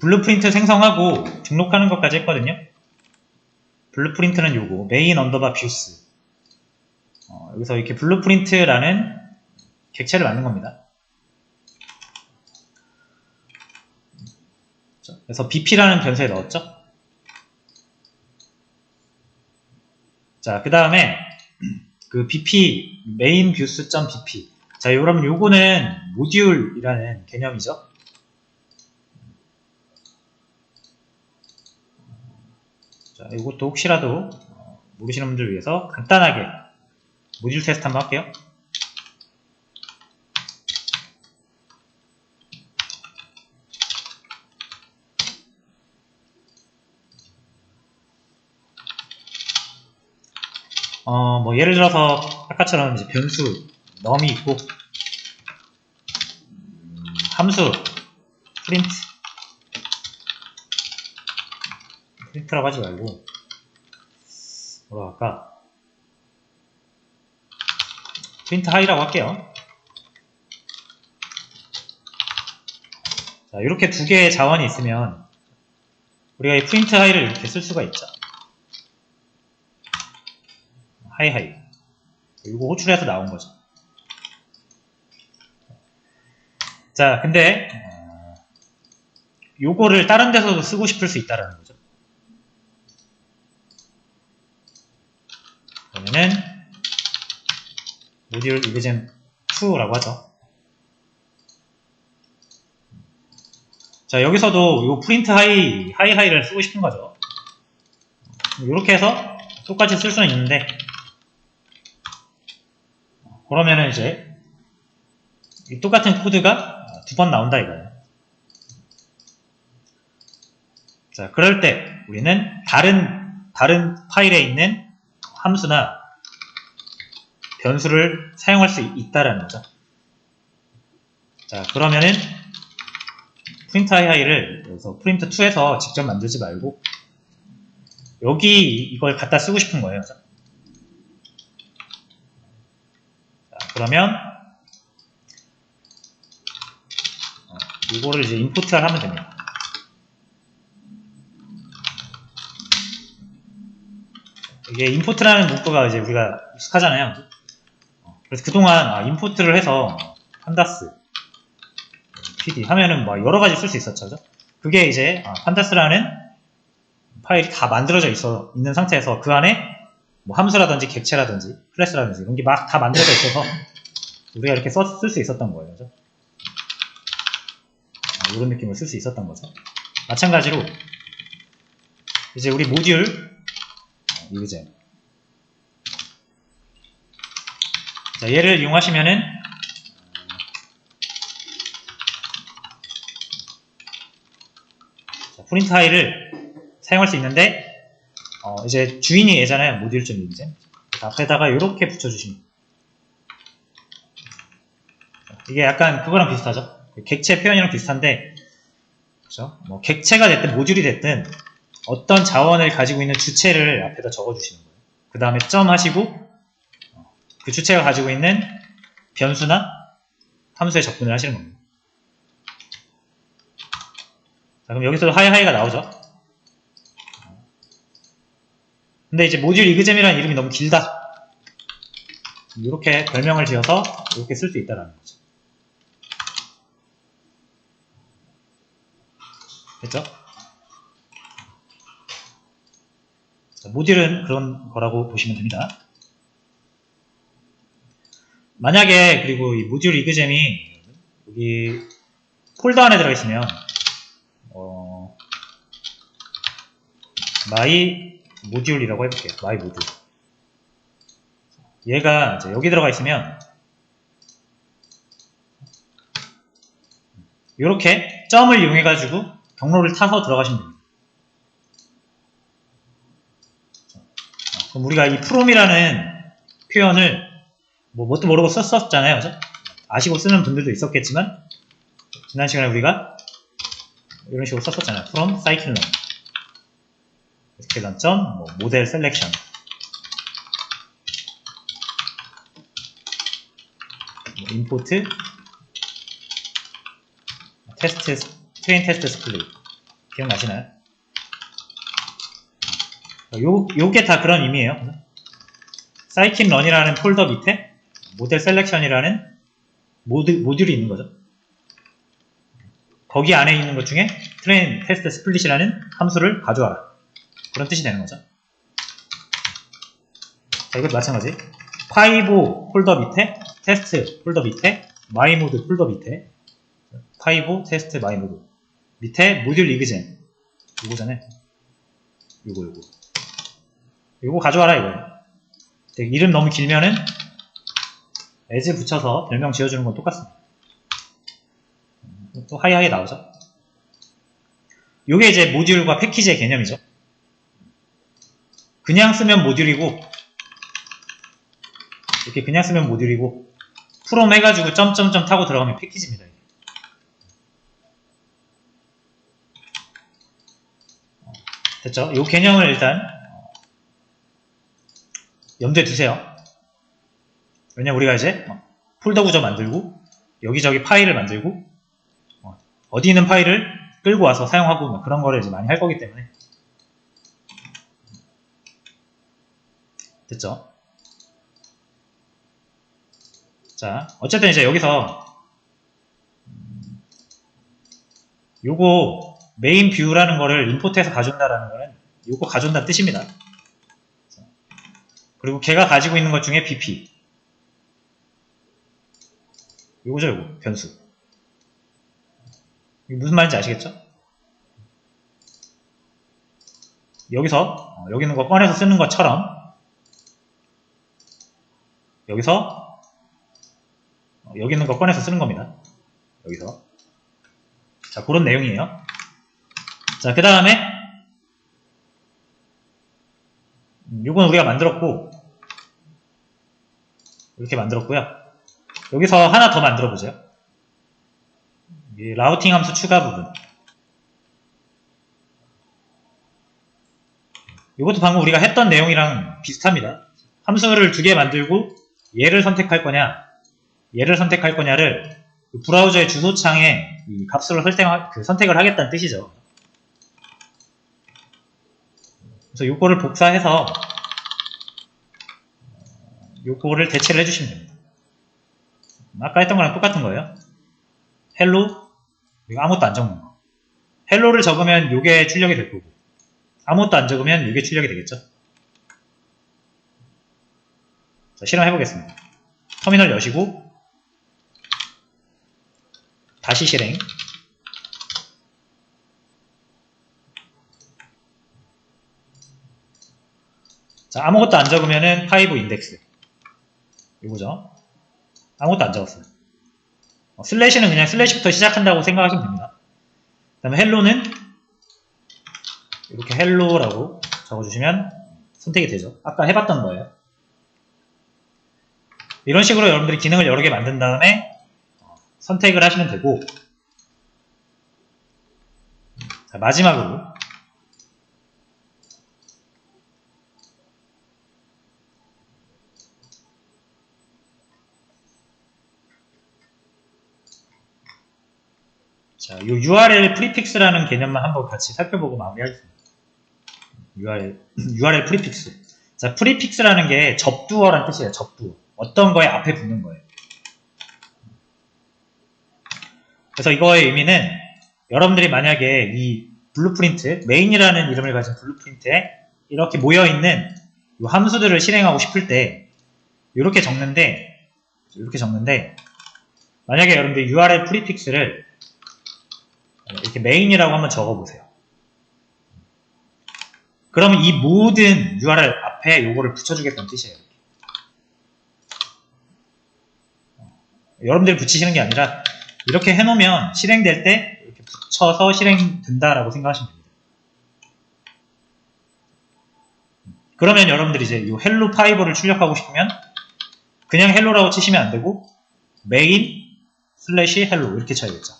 블루프린트 생성하고 등록하는 것까지 했거든요. 블루프린트는 요거 메인 언더바 뷰스 어, 여기서 이렇게 블루프린트라는 객체를 만든 겁니다. 그래서 bp라는 변수에 넣었죠. 자, 그 다음에 그 bp 메인 뷰스.bp 자, 여러분 요거는 모듈이라는 개념이죠. 자, 이것도 혹시라도 어, 모르시는 분들 위해서 간단하게 모듈 테스트 한번 할게요. 어, 뭐 예를 들어서 아까처럼 이제 변수 넘이 있고 음, 함수 프린트 프린트라고 하지 말고 뭐라 할까? 프린트 하이라고 할게요. 자 이렇게 두 개의 자원이 있으면 우리가 이 프린트 하이를 이렇게 쓸 수가 있죠. 하이 하이. 이거 호출해서 나온 거죠. 자 근데 어, 요거를 다른 데서도 쓰고 싶을 수 있다라는 거죠 그러면은 모듈 이그젠 2라고 하죠. 자 여기서도 요 프린트 하이 하이 하이를 쓰고 싶은 거죠. 이렇게 해서 똑같이 쓸 수는 있는데 그러면은 이제 이 똑같은 코드가 두 번 나온다 이거예요. 자 그럴 때 우리는 다른 다른 파일에 있는 함수나 변수를 사용할 수 있다라는 거죠. 자, 그러면은 프린트 하이하이를 여기서 프린트 2에서 직접 만들지 말고 여기 이걸 갖다 쓰고 싶은 거예요. 자, 그러면 어, 이거를 이제 인포트를 하면 됩니다. 이게 임포트라는 문구가 이제 우리가 익숙하잖아요. 어, 그래서 그동안 아, 임포트를 해서 판다스, pd 하면은 뭐 여러 가지 쓸 수 있었죠. 그죠? 그게 이제 아, 판다스라는 파일이 다 만들어져 있어 있는 상태에서 그 안에 뭐 함수라든지 객체라든지 클래스라든지 이런 게 막 다 만들어져 있어서 우리가 이렇게 쓸 수 있었던 거예요. 그죠? 아, 이런 느낌을 쓸 수 있었던 거죠. 마찬가지로 이제 우리 모듈 이그젠. 자, 얘를 이용하시면은 자, 프린트 하이를 사용할 수 있는데 어, 이제 주인이 얘잖아요. 모듈.이그젠. 앞에다가 이렇게 붙여주시면 이게 약간 그거랑 비슷하죠. 객체 표현이랑 비슷한데 그렇죠? 뭐 객체가 됐든 모듈이 됐든 어떤 자원을 가지고 있는 주체를 앞에다 적어주시는 거예요. 그 다음에 점 하시고 그 주체가 가지고 있는 변수나 함수에 접근을 하시는 겁니다. 자, 그럼 여기서도 하이하이가 나오죠. 근데 이제 모듈 이그잼이라는 이름이 너무 길다. 이렇게 별명을 지어서 이렇게 쓸 수 있다는 거죠. 됐죠? 자, 모듈은 그런 거라고 보시면 됩니다. 만약에 그리고 이 모듈 이그잼이 여기 폴더 안에 들어가 있으면 어, 마이 모듈이라고 해볼게요. 마이 모듈. 얘가 이제 여기 들어가 있으면 이렇게 점을 이용해 가지고 경로를 타서 들어가시면 됩니다. 그럼 우리가 이 프롬이라는 표현을 뭐 뭣도 모르고 썼었잖아요. 그죠? 아시고 쓰는 분들도 있었겠지만 지난 시간에 우리가 이런 식으로 썼었잖아요. from scikit-learn 스케일런 점, 뭐 모델 셀렉션 뭐 임포트 테스트 트레인 테스트 스플릿 기억나시나요? 요, 요게 다 그런 의미예요. 사이킨 런이라는 폴더 밑에 모델 셀렉션이라는 모드, 모듈이 있는 거죠. 거기 안에 있는 것 중에 트레인 테스트 스플릿이라는 함수를 가져와라. 그런 뜻이 되는 거죠. 자, 이것도 마찬가지. 파이보 폴더 밑에, 테스트 폴더 밑에, 마이모드 폴더 밑에, 파이보, 테스트, 마이모드. 밑에 모듈 리그젠. 요거잖아요. 요거, 요거. 요거 가져와라. 근데 이름 너무 길면은, as 붙여서 별명 지어주는 건 똑같습니다. 또 하이하이 나오죠. 요게 이제 모듈과 패키지의 개념이죠. 그냥 쓰면 모듈이고, 이렇게 그냥 쓰면 모듈이고, 프롬 해가지고 점점점 타고 들어가면 패키지입니다. 이게. 어, 됐죠? 요 개념을 일단 어, 염두에 두세요. 왜냐 우리가 이제 어, 폴더 구조 만들고 여기저기 파일을 만들고 어, 어디 있는 파일을 끌고 와서 사용하고 뭐 그런 거를 이제 많이 할 거기 때문에 됐죠? 자, 어쨌든 이제 여기서 음, 요거 메인 뷰라는 거를 임포트해서 가져온다라는 거는 요거 가져온다는 뜻입니다. 자, 그리고 걔가 가지고 있는 것 중에 BP 요거죠 요거 변수 무슨 말인지 아시겠죠? 여기서 어, 여기 있는 거 꺼내서 쓰는 것처럼 여기서 어, 여기 있는 거 꺼내서 쓰는 겁니다. 여기서. 자, 그런 내용이에요. 자, 그 다음에, 음, 요건 우리가 만들었고, 이렇게 만들었고요. 여기서 하나 더 만들어 보죠. 이 라우팅 함수 추가 부분. 이것도 방금 우리가 했던 내용이랑 비슷합니다. 함수를 두 개 만들고 얘를 선택할 거냐, 얘를 선택할 거냐를 그 브라우저의 주소창에 이 값으로 그 선택 을 하겠다는 뜻이죠. 그래서 요거를 복사해서 요거를 대체를 해주시면 됩니다. 아까 했던 거랑 똑같은 거예요. 헬로 이거 아무것도 안 적는 거. 헬로를 적으면 요게 출력이 될 거고 아무것도 안 적으면 요게 출력이 되겠죠. 자, 실험해 보겠습니다. 터미널 여시고 다시 실행 자 아무것도 안 적으면은 파이브 인덱스 이거죠 아무것도 안 적었어요. 어, 슬래시는 그냥 슬래시부터 시작한다고 생각하시면 됩니다. 그 다음에 헬로는 이렇게 헬로라고 적어주시면 선택이 되죠. 아까 해봤던 거예요. 이런 식으로 여러분들이 기능을 여러 개 만든 다음에 선택을 하시면 되고. 자, 마지막으로 자, 요 URL 프리픽스라는 개념만 한번 같이 살펴보고 마무리하겠습니다. URL, URL 프리픽스. 자, 프리픽스라는 게 접두어란 뜻이에요. 접두어. 어떤 거에 앞에 붙는 거예요. 그래서 이거의 의미는 여러분들이 만약에 이 블루프린트, 메인이라는 이름을 가진 블루프린트에 이렇게 모여있는 이 함수들을 실행하고 싶을 때 이렇게 적는데 이렇게 적는데 만약에 여러분들이 URL 프리픽스를 이렇게 메인이라고 한번 적어보세요. 그러면 이 모든 URL 앞에 요거를 붙여주겠다는 뜻이에요. 여러분들이 붙이시는 게 아니라 이렇게 해놓으면 실행될 때 이렇게 붙여서 실행된다라고 생각하시면 됩니다. 그러면 여러분들이 이제 이 헬로 파이버를 출력하고 싶으면 그냥 헬로라고 치시면 안 되고 메인 슬래시 헬로 이렇게 쳐야겠죠.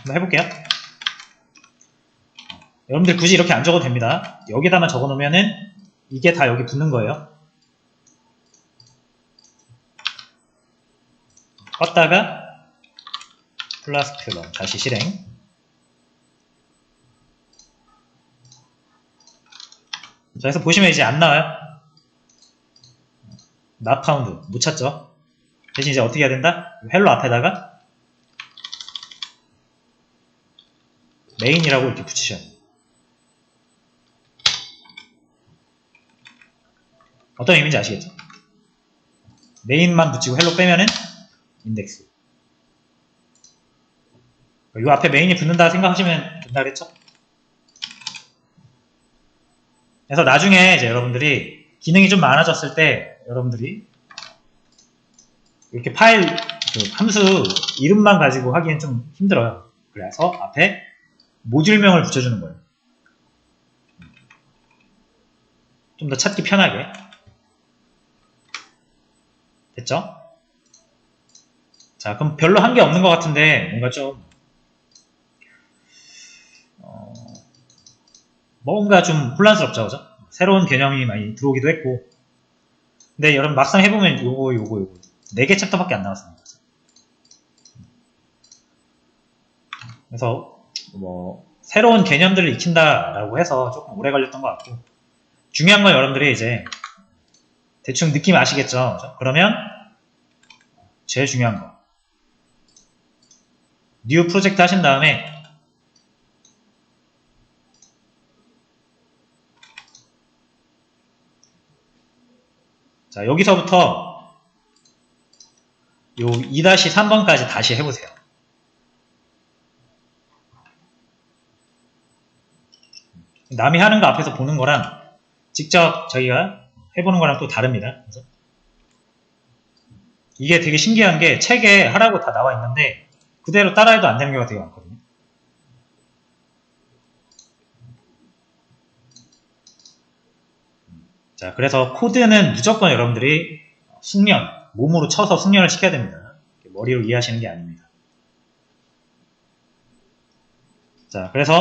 한번 해볼게요. 여러분들 굳이 이렇게 안 적어도 됩니다. 여기다만 적어놓으면은 이게 다 여기 붙는 거예요. 껐다가 플라스 큐럼 다시 실행 자 그래서 보시면 이제 안 나와요 not found 못 찾죠 대신 이제 어떻게 해야 된다 헬로 앞에다가 메인이라고 이렇게 붙이셔야 돼요. 어떤 의미인지 아시겠죠? 메인만 붙이고 헬로 빼면은 인덱스. 이 앞에 메인이 붙는다 생각하시면 된다 그랬죠? 그래서 나중에 이제 여러분들이 기능이 좀 많아졌을 때 여러분들이 이렇게 파일 그 함수 이름만 가지고 하기엔 좀 힘들어요. 그래서 앞에 모듈명을 붙여주는 거예요. 좀 더 찾기 편하게. 됐죠? 자, 그럼 별로 한 게 없는 것 같은데 뭔가 좀 어, 뭔가 좀 혼란스럽죠, 그죠? 새로운 개념이 많이 들어오기도 했고 근데 여러분 막상 해보면 요거 요거 요거 4개 챕터밖에 안 나왔습니다. 그래서 뭐 새로운 개념들을 익힌다라고 해서 조금 오래 걸렸던 것 같고 중요한 건 여러분들이 이제 대충 느낌 아시겠죠? 그러면 제일 중요한 거 뉴 프로젝트 하신 다음에 자 여기서부터 요 2-3번까지 다시 해보세요. 남이 하는 거 앞에서 보는 거랑 직접 자기가 해보는 거랑 또 다릅니다. 그래서 이게 되게 신기한 게 책에 하라고 다 나와 있는데 그대로 따라해도 안 되는 경우가 되게 많거든요. 자, 그래서 코드는 무조건 여러분들이 숙련, 몸으로 쳐서 숙련을 시켜야 됩니다. 머리로 이해하시는 게 아닙니다. 자, 그래서